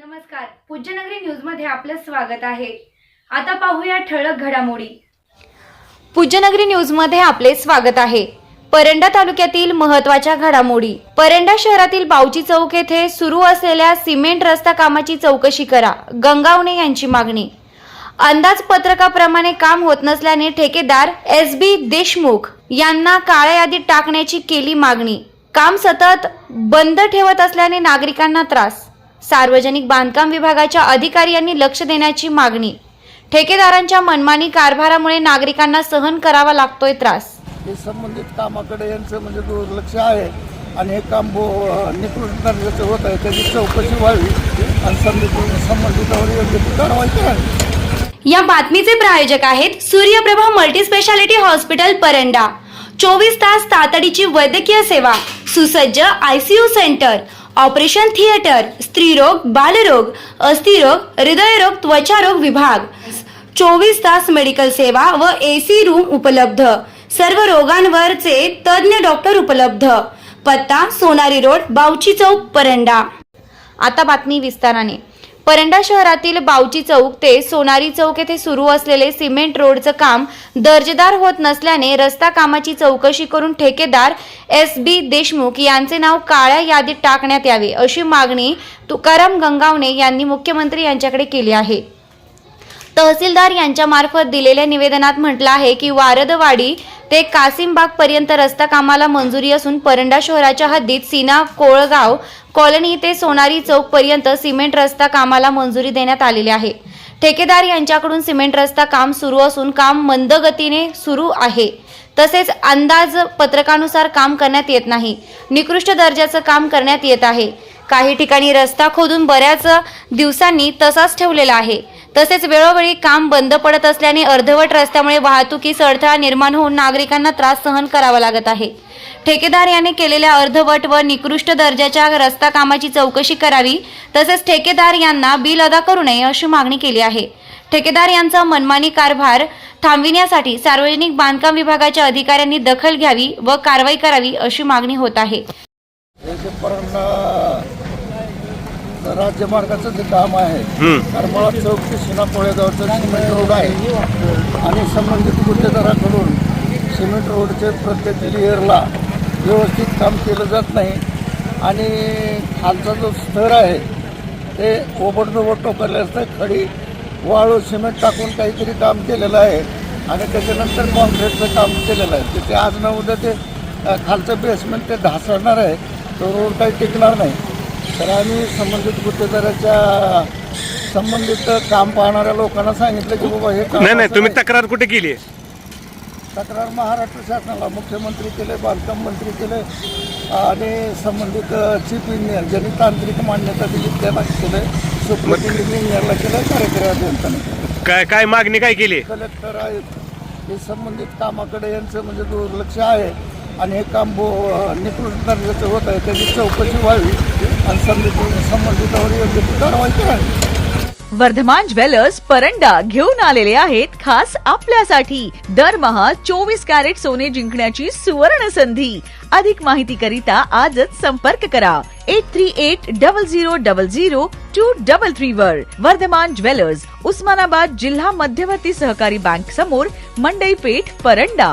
नमस्कार. पूज्यनगरी न्यूजमध्ये आपलं स्वागत आहे. आता पाहूया ठळक घडामोडी. पूज्यनगरी न्यूजमध्ये आपले स्वागत आहे. परंडा तालुक्यातील महत्त्वाच्या घडामोडी. परंडा शहरातील बावची चौक येथे सुरू असलेल्या सिमेंट रस्ता कामाची चौकशी करा गंगावणे यांची मागणी. अंदाजपत्रकाप्रमाणे काम होत नसल्याने ठेकेदार एस बी देशमुख यांना काळ्या यादीत टाकण्याची केली मागणी. काम सतत बंद ठेवत असल्याने नागरिकांना त्रास. सार्वजनिक बांधकाम विभागाच्या अधिकारी यांनी लक्ष देण्याची मागणी. ठेकेदारांच्या मनमानी कारभारामुळे नागरिकांना सहन करावा लागतोय त्रास. हे संबंधित कामाकडे यांचं म्हणजे दुर्लक्ष आहे आणि हे काम बो निकृष्ट दर्जाचं होत आहे त्याची चौकशी व्हावी आणि संबंधित संबंधितावर योग्य ती कारवाई करावी. या बातमीचे प्रायोजक आहेत Suryaprabha multi speciality hospital Paranda. चोवीस तास तातडीची वैद्यकीय सेवा सुसज्ज आयसीयू सेंटर ऑपरेशन थिएटर स्त्रीरोग बालरोग अस्थिरोग हृदयरोग त्वचारोग विभाग. चोवीस तास मेडिकल सेवा व एसी रूम उपलब्ध. सर्व रोगांवरचे तज्ज्ञ डॉक्टर उपलब्ध. पत्ता सोनारी रोड बावची चौक परंडा. आता बातमी विस्ताराने. परंडा शहरातील बावची चौक ते सोनारी चौक येथे सुरू असलेले सिमेंट रोडचं काम दर्जेदार होत नसल्याने रस्ता कामाची चौकशी करून ठेकेदार एस बी देशमुख यांचे नाव काळ्या यादीत टाकण्यात यावे अशी मागणी तुकाराम गंगावणे यांनी मुख्यमंत्री यांच्याकडे केली आहे. तहसीलदार यांच्यामार्फत दिलेल्या निवेदनात म्हटलं आहे की वारदवाडी ते कासिमबाग पर्यंत रस्ता कामाला मंजुरी असून परंडा शहराच्या हद्दीत सीना कोळगाव कॉलनी ते सोनारी चौक पर्यंत सिमेंट रस्ता कामाला मंजुरी देण्यात आलेली आहे. ठेकेदार यांच्याकडून सिमेंट रस्ता काम सुरू असून काम मंद गतीने सुरू आहे. तसेच अंदाज पत्रकानुसार काम करण्यात येत नाही. निकृष्ट दर्जाचं काम करण्यात येत आहे. काही ठिकाणी रस्ता खोदून बऱ्याच दिवसांनी तसाच ठेवलेला आहे. तसेच वेळोवेळी काम बंद पडत असल्याने अर्धवट रस्त्यामुळे वाहतुकीस अडथळा निर्माण होऊन नागरिकांना त्रास सहन करावा लागत आहे. ठेकेदार याने केलेल्या अर्धवट व निकृष्ट दर्जाच्या रस्ता कामाची चौकशी करावी तसेच ठेकेदार यांना बिल अदा करू नये अशी मागणी केली आहे. ठेकेदार यांचा मनमानी कारभार थांबविण्यासाठी सार्वजनिक बांधकाम विभागाच्या अधिकाऱ्यांनी दखल घ्यावी व कारवाई करावी अशी मागणी होत आहे. राज्यमार्गाचं जे काम आहे करमाळा चौक ते शिना कोळेगावचं सिमेंट रोड आहे. आणि संबंधित गुत्तेदाराकडून सिमेंट रोडचे प्रत्येक लेअरला व्यवस्थित काम केलं जात नाही. आणि खालचा जो स्तर आहे ते ओबडधोबड टोकरले असतं खडी वाळू सिमेंट टाकून काहीतरी काम केलेलं आहे. आणि त्याच्यानंतर कॉन्क्रीटचं काम केलेलं आहे. तर ते आज न उद्या ते खालचं बेसमेंट ते ढासळणार आहे. तो रोड काही टिकणार नाही. तर आम्ही संबंधित गुत्तेदाराच्या संबंधित काम पाहणाऱ्या लोकांना सांगितलं की बाबा हे काम नाही नाही असं तुम्ही तक्रार कुठे केली? आहे तक्रार महाराष्ट्र शासनाला मुख्यमंत्री केले बांधकाम मंत्री केले आणि संबंधित चीफ इंजिनियर ज्यांनी तांत्रिक मान्यता दिली त्याला केलं सुप्रिटेंडिंग इंजिनियरला केलं कार्यकारी अभियंत्याने केलं. काय काय मागणी काय केली? कलेक्टर आहेत. हे संबंधित कामाकडे यांचं म्हणजे दुर्लक्ष आहे. आणि हे काम बो निकृष्ट दर्जाचं होत आहे. त्याची चौकशी व्हावी आणि संबंधित संबंधितावर योग्य ती कारवाई करावी. वर्धमान ज्वेलर्स परंडा घेऊन आलेले आहेत खास आपल्यासाठी. दरमहा चोवीस कॅरेट सोने जिंकण्याची सुवर्ण संधी अधिक माहिती करिता आजच संपर्क करा. Eight three eight double zero double zero two double three वर. वर्धमान ज्वेलर्स उस्मानाबाद जिल्हा मध्यवर्ती सहकारी बँक समोर मंडई पेठ परंडा.